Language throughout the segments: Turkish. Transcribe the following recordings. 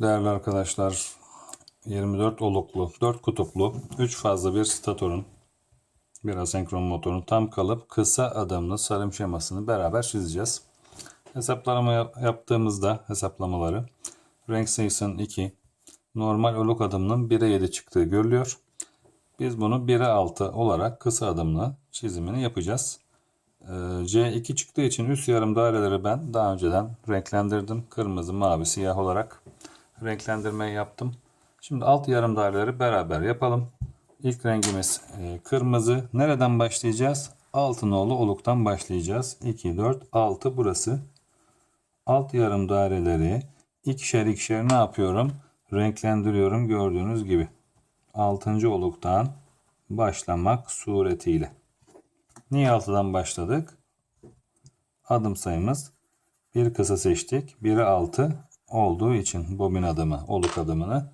Değerli arkadaşlar, 24 oluklu, 4 kutuplu, 3 fazla bir statorun, bir asenkron motorun tam kalıp kısa adımlı sarım şemasını beraber çizeceğiz. Hesaplama yap- yaptığımızda hesaplamaları renk sayısının 2, normal oluk adımının 1'e 7 çıktığı görülüyor. Biz bunu 1'e 6 olarak kısa adımlı çizimini yapacağız. Ee, C2 çıktığı için üst yarım daireleri ben daha önceden renklendirdim. Kırmızı, mavi, siyah olarak renklendirmeyi yaptım. Şimdi alt yarım daireleri beraber yapalım. İlk rengimiz e, kırmızı. Nereden başlayacağız? Altı nolu oluktan başlayacağız. 2, 4, 6 burası. Alt yarım daireleri ikişer ikişer ne yapıyorum? Renklendiriyorum gördüğünüz gibi. 6. oluktan başlamak suretiyle. Niye 6'dan başladık? Adım sayımız bir kısa seçtik. Biri 6 olduğu için bobin adımı, oluk adımını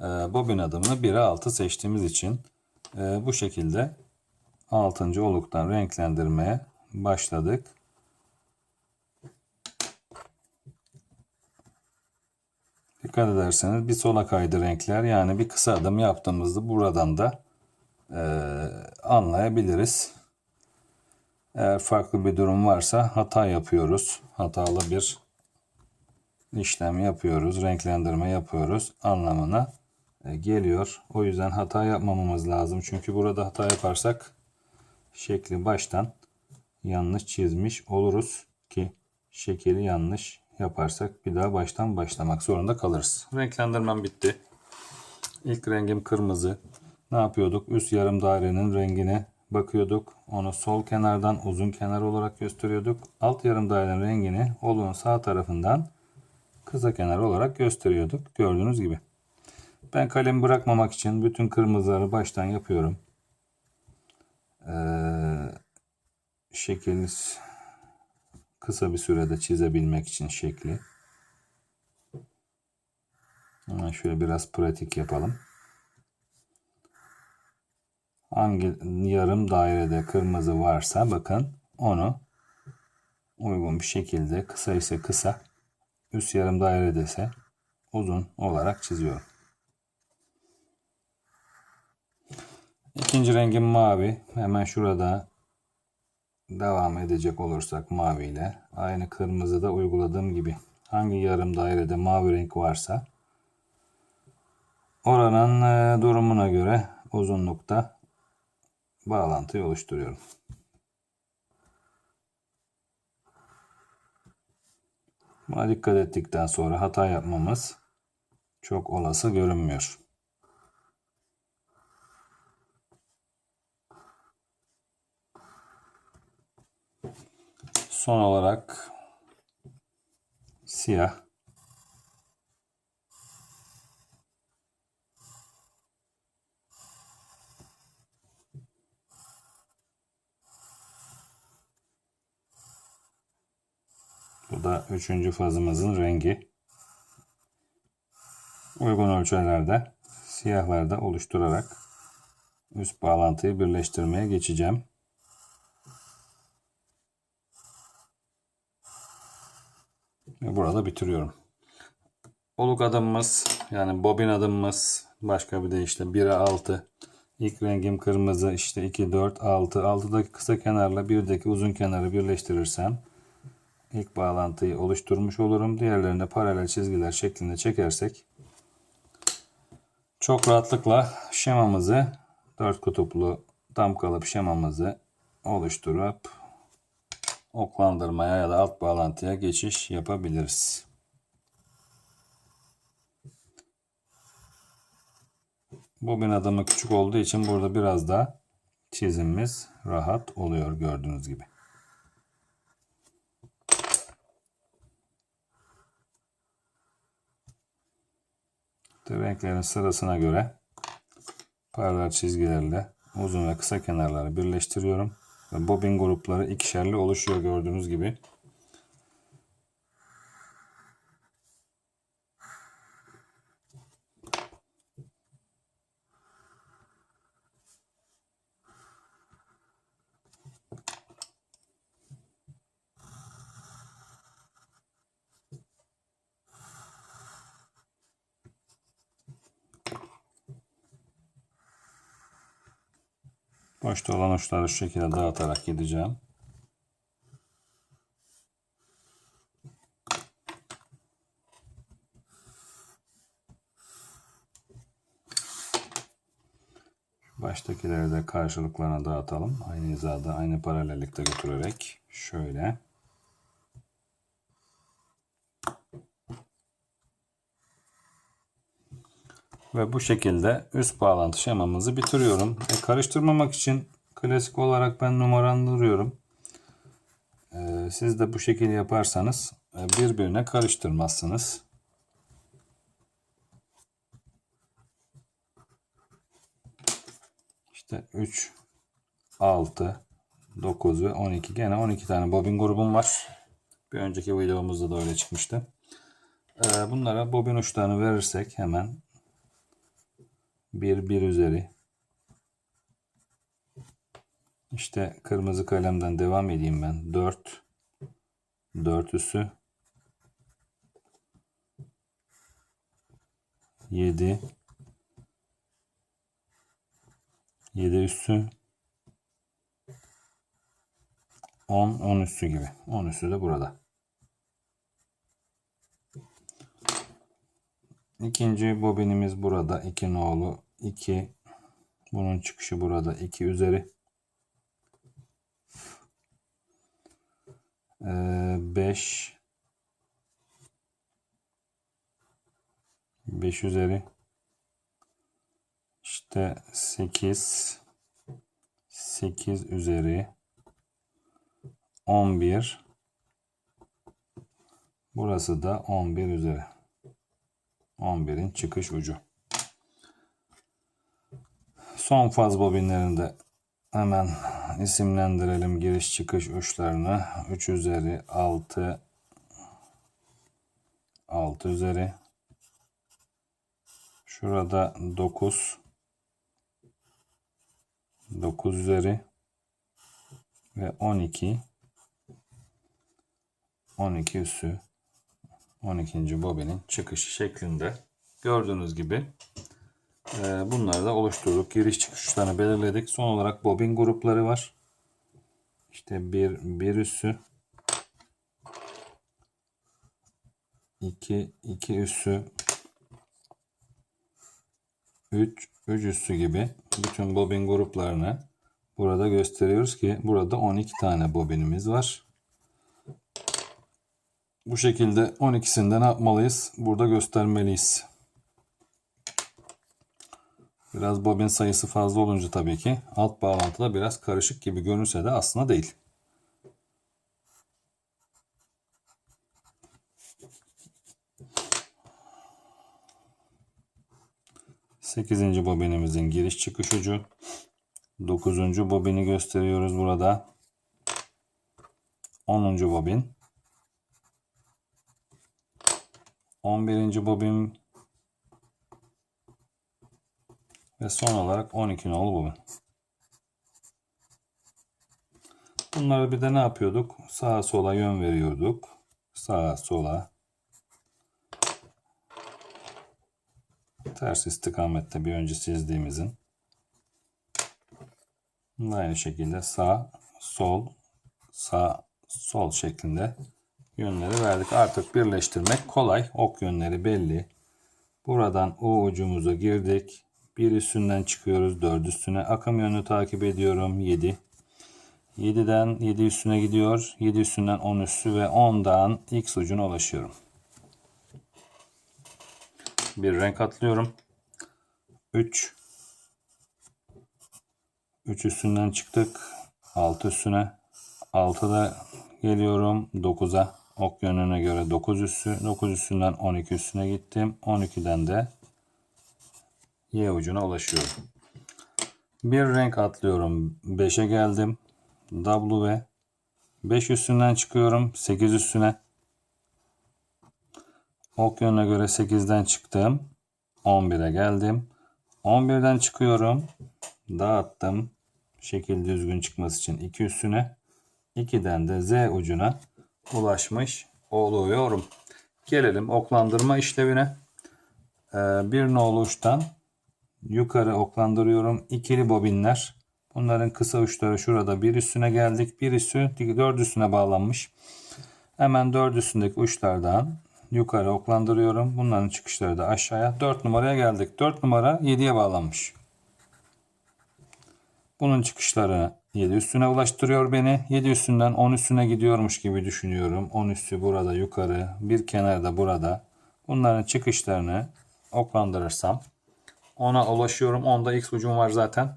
e, bobin adımını 1'e 6 seçtiğimiz için e, bu şekilde 6. oluktan renklendirmeye başladık. Dikkat ederseniz bir sola kaydı renkler. Yani bir kısa adım yaptığımızda buradan da e, anlayabiliriz. Eğer farklı bir durum varsa hata yapıyoruz. Hatalı bir işlem yapıyoruz, renklendirme yapıyoruz anlamına e, geliyor. O yüzden hata yapmamamız lazım. Çünkü burada hata yaparsak şekli baştan yanlış çizmiş oluruz ki şekli yanlış yaparsak bir daha baştan başlamak zorunda kalırız. Renklendirmem bitti. İlk rengim kırmızı. Ne yapıyorduk? Üst yarım dairenin rengine bakıyorduk. Onu sol kenardan uzun kenar olarak gösteriyorduk. Alt yarım dairenin rengini oluğun sağ tarafından kısa kenar olarak gösteriyorduk. Gördüğünüz gibi. Ben kalemi bırakmamak için bütün kırmızıları baştan yapıyorum. Ee, şekil kısa bir sürede çizebilmek için şekli. Hemen şöyle biraz pratik yapalım. Hangi yarım dairede kırmızı varsa bakın onu uygun bir şekilde kısa ise kısa üst yarım dairede ise uzun olarak çiziyorum. İkinci rengim mavi. Hemen şurada devam edecek olursak mavi ile aynı kırmızıda uyguladığım gibi hangi yarım dairede mavi renk varsa oranın e, durumuna göre uzunlukta bağlantıyı oluşturuyorum. Buna dikkat ettikten sonra hata yapmamız çok olası görünmüyor. Son olarak siyah. Bu da üçüncü fazımızın rengi. Uygun ölçülerde siyahlarda oluşturarak üst bağlantıyı birleştirmeye geçeceğim. Ve burada bitiriyorum. Oluk adımımız yani bobin adımımız başka bir deyişle 1'e 6. İlk rengim kırmızı işte 2, 4, 6. 6'daki kısa kenarla 1'deki uzun kenarı birleştirirsem ilk bağlantıyı oluşturmuş olurum. Diğerlerinde paralel çizgiler şeklinde çekersek çok rahatlıkla şemamızı dört kutuplu tam kalıp şemamızı oluşturup oklandırmaya ya da alt bağlantıya geçiş yapabiliriz. Bobin adımı küçük olduğu için burada biraz da çizimimiz rahat oluyor gördüğünüz gibi. İşte renklerin sırasına göre paralel çizgilerle uzun ve kısa kenarları birleştiriyorum. Ve bobin grupları ikişerli oluşuyor gördüğünüz gibi. Boşta olan uçları şu şekilde dağıtarak gideceğim. Baştakileri de karşılıklarına dağıtalım. Aynı hizada, aynı paralellikte götürerek. Şöyle. Ve bu şekilde üst bağlantı şemamızı bitiriyorum. E, karıştırmamak için klasik olarak ben numaralandırıyorum. E, siz de bu şekilde yaparsanız e, birbirine karıştırmazsınız. İşte 3, 6, 9 ve 12. Gene 12 tane bobin grubum var. Bir önceki videomuzda da öyle çıkmıştı. E, bunlara bobin uçlarını verirsek hemen 1 1 üzeri. İşte kırmızı kalemden devam edeyim ben. 4 4 üssü. 7 7 üssü. 10 10 üssü gibi. 10 üssü de burada. İkinci bobinimiz burada. 2 nolu 2 bunun çıkışı burada 2 üzeri. 5 5 üzeri. İşte 8 8 üzeri. 11 burası da 11 üzeri. 11'in çıkış ucu. Son faz bobinlerini de hemen isimlendirelim giriş çıkış uçlarını. 3 üzeri 6 6 üzeri Şurada 9 9 üzeri ve 12 12 üssü 12. bobinin çıkışı şeklinde. Gördüğünüz gibi bunları da oluşturduk. Giriş çıkışlarını belirledik. Son olarak bobin grupları var. İşte bir, bir üssü 2 2 üssü 3 3 üssü gibi bütün bobin gruplarını burada gösteriyoruz ki burada 12 tane bobinimiz var. Bu şekilde 12'sinde ne yapmalıyız? Burada göstermeliyiz. Biraz bobin sayısı fazla olunca tabii ki alt bağlantıda biraz karışık gibi görünse de aslında değil. Sekizinci bobinimizin giriş çıkış ucu. Dokuzuncu bobini gösteriyoruz burada. Onuncu bobin. 11. bobin ve son olarak 12 nolu bobin. Bunları bir de ne yapıyorduk? Sağa sola yön veriyorduk. Sağa sola. Ters istikamette bir önce çizdiğimizin. Aynı şekilde sağ, sol, sağ, sol şeklinde yönleri verdik. Artık birleştirmek kolay. Ok yönleri belli. Buradan U ucumuza girdik. Bir üstünden çıkıyoruz. Dört üstüne. Akım yönünü takip ediyorum. 7. 7'den 7 üstüne gidiyor. 7 üstünden 10 üstü ve 10'dan X ucuna ulaşıyorum. Bir renk atlıyorum. 3 3 üstünden çıktık. 6 üstüne. 6'da geliyorum 9'a. Ok yönüne göre 9 üssü. 9 üstünden 12 üstüne gittim. 12'den de Y ucuna ulaşıyorum. Bir renk atlıyorum. 5'e geldim. W 5 üstünden çıkıyorum. 8 üstüne. Ok yönüne göre 8'den çıktım. 11'e geldim. 11'den çıkıyorum. Dağıttım. Şekil düzgün çıkması için 2 üstüne. 2'den de Z ucuna ulaşmış oluyorum. Gelelim oklandırma işlevine. Ee, bir nolu uçtan yukarı oklandırıyorum. İkili bobinler. Bunların kısa uçları şurada bir üstüne geldik. Bir üstü dört üstüne bağlanmış. Hemen dört üstündeki uçlardan yukarı oklandırıyorum. Bunların çıkışları da aşağıya. 4 numaraya geldik. 4 numara 7'ye bağlanmış. Bunun çıkışları 7 üstüne ulaştırıyor beni. 7 üstünden 10 üstüne gidiyormuş gibi düşünüyorum. 10 üstü burada yukarı. Bir kenarda burada. Bunların çıkışlarını oklandırırsam 10'a ulaşıyorum. 10'da x ucum var zaten.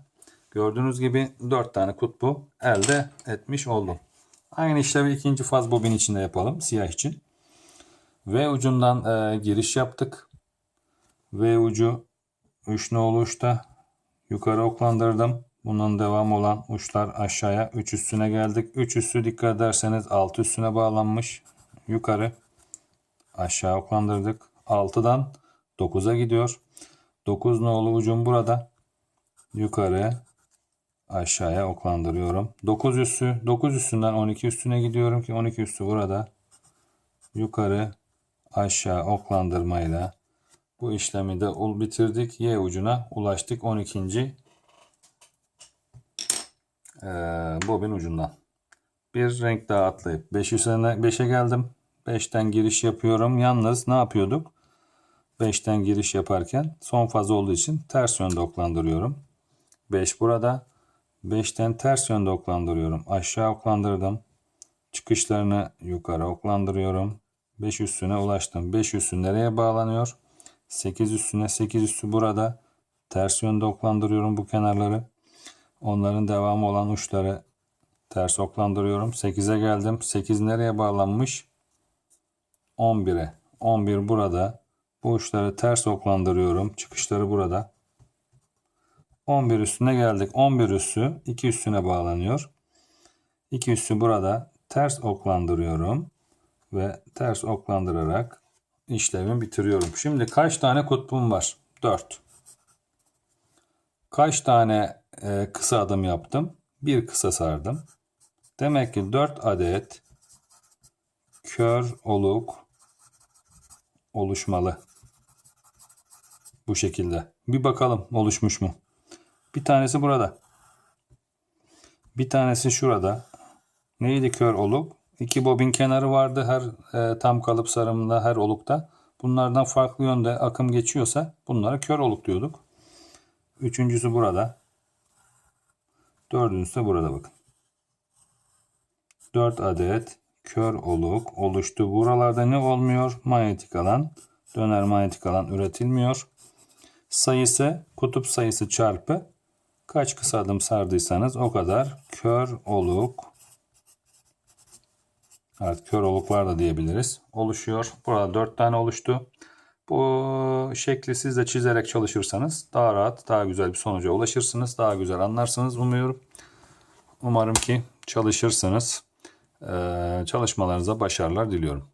Gördüğünüz gibi 4 tane kutbu elde etmiş oldum. Aynı işlevi ikinci faz bobin içinde yapalım. Siyah için. V ucundan e, giriş yaptık. V ucu 3 nolu uçta yukarı oklandırdım. Bunun devam olan uçlar aşağıya 3 üstüne geldik. 3 üstü dikkat ederseniz 6 üstüne bağlanmış. Yukarı aşağı oklandırdık. 6'dan 9'a gidiyor. 9 nolu ucum burada. Yukarı aşağıya oklandırıyorum. 9 üssü 9 üstünden 12 üstüne gidiyorum ki 12 üstü burada. Yukarı aşağı oklandırmayla bu işlemi de bitirdik. Y ucuna ulaştık 12. Ee, bobin ucundan. Bir renk daha atlayıp 5 üzerine 5'e geldim. 5'ten giriş yapıyorum. Yalnız ne yapıyorduk? 5'ten giriş yaparken son faz olduğu için ters yönde oklandırıyorum. 5 burada. 5'ten ters yönde oklandırıyorum. Aşağı oklandırdım. Çıkışlarını yukarı oklandırıyorum. 5 üstüne ulaştım. 5 üstü nereye bağlanıyor? 8 üstüne 8 üstü burada. Ters yönde oklandırıyorum bu kenarları. Onların devamı olan uçları ters oklandırıyorum. 8'e geldim. 8 nereye bağlanmış? 11'e. 11 burada. Bu uçları ters oklandırıyorum. Çıkışları burada. 11 üstüne geldik. 11 üssü 2 üstüne bağlanıyor. 2 üssü burada ters oklandırıyorum ve ters oklandırarak işlemi bitiriyorum. Şimdi kaç tane kutbum var? 4. Kaç tane e, kısa adım yaptım? Bir kısa sardım. Demek ki 4 adet kör oluk oluşmalı. Bu şekilde. Bir bakalım oluşmuş mu? Bir tanesi burada. Bir tanesi şurada. Neydi kör oluk? İki bobin kenarı vardı her e, tam kalıp sarımında her olukta. Bunlardan farklı yönde akım geçiyorsa bunlara kör oluk diyorduk. Üçüncüsü burada. Dördüncüsü de burada bakın. Dört adet kör oluk oluştu. Buralarda ne olmuyor? Manyetik alan, döner manyetik alan üretilmiyor. Sayısı kutup sayısı çarpı kaç kısa adım sardıysanız o kadar kör oluk Evet kör oluklar da diyebiliriz. Oluşuyor. Burada 4 tane oluştu. Bu şekli siz de çizerek çalışırsanız daha rahat, daha güzel bir sonuca ulaşırsınız. Daha güzel anlarsınız umuyorum. Umarım ki çalışırsınız. Ee, çalışmalarınıza başarılar diliyorum.